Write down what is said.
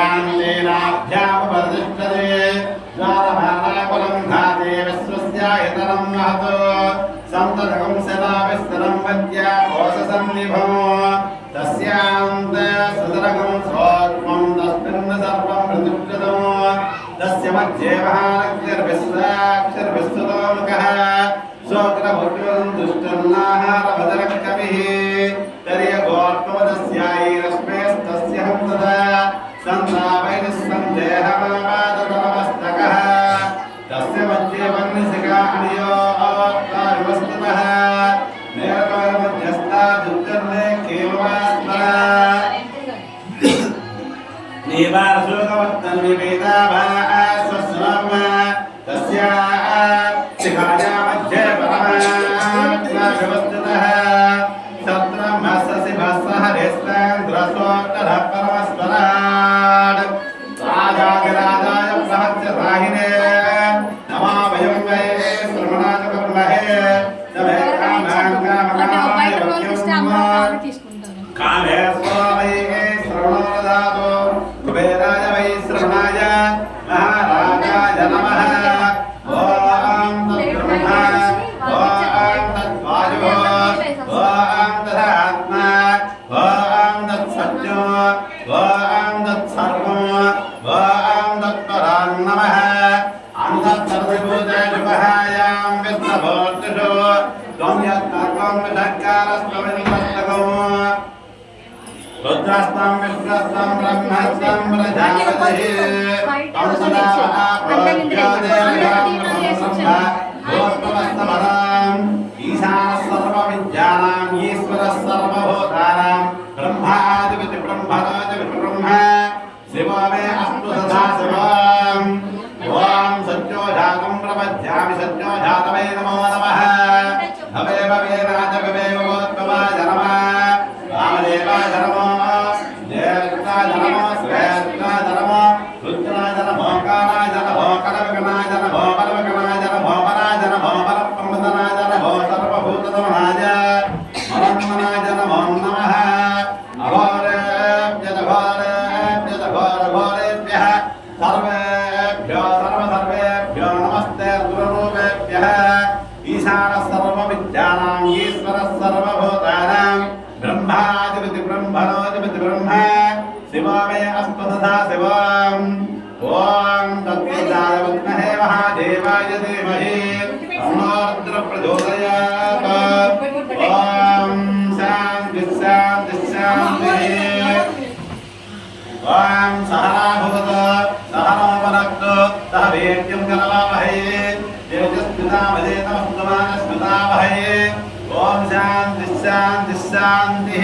అధోనిష్టాపదస్యాంతేనాభ్యామపరిష్టదే ద్వారమాలాకులం ధాతే విశ్వస్యాయతనం మహతో సంతతకం సదా విస్తరం వద్య కోశసన్నిభం తస్యాంత సుతరకం సోత్మం తస్మిన్ సర్వం ప్రతిష్ఠితం. తస్య మధ్యే మహానగ్నిర్విశ్వాక్షర్విస్తతో ముఖः. శోక్రభుర్యం దుష్టన్నాహారభదరः కవిः సంతాపైన సందేహమాపాదతమస్తకः తస్య మధ్యే వన్నిశిఖా అనియో వివస్థితः నేరమధ్యస్థా దుర్గర్ణే కేవలాత్మన. నివాసోగవర్తన్విపేతాభాస్వస్వం తస్యా శ్రవణాయ కర్మహే నమే కామాన్ కామకామాయ వక్యం తీసుకుంటాను రుద్రస్తం విష్ణస్తం బ్రహ్మస్తం ప్రజాపతి తం ఈశాన సర్వ విద్యానాం ఈశ్వర సర్వభూతానాం బ్రహ్మాధిపతి బ్రహ్మరాధిపతి బ్రహ్మ శివో మే అస్తు సదా శివం ఓం సత్యో ప్రపద్యామి నమో నమః Amém. నమస్తే గురురూపేభ్యः ఈశాన సర్వవిద్యానాం ఈశ్వర సర్వభూతానాం బ్రహ్మాధిపతి బ్రహ్మణోధిపతి బ్రహ్మ శివో మే అస్తు సదా శివం ఓం తత్పురుషాయ విద్మహే మహాదేవాయ ధీమహి తన్నోర్ద్ర ప్రచోదయాత్ ఓం శాంతి శాంతి శాంతి ఓం సహనా భవతు తేజస్మితామహే తమస్తమానస్మితామహై ఓం శాంతి శాంతి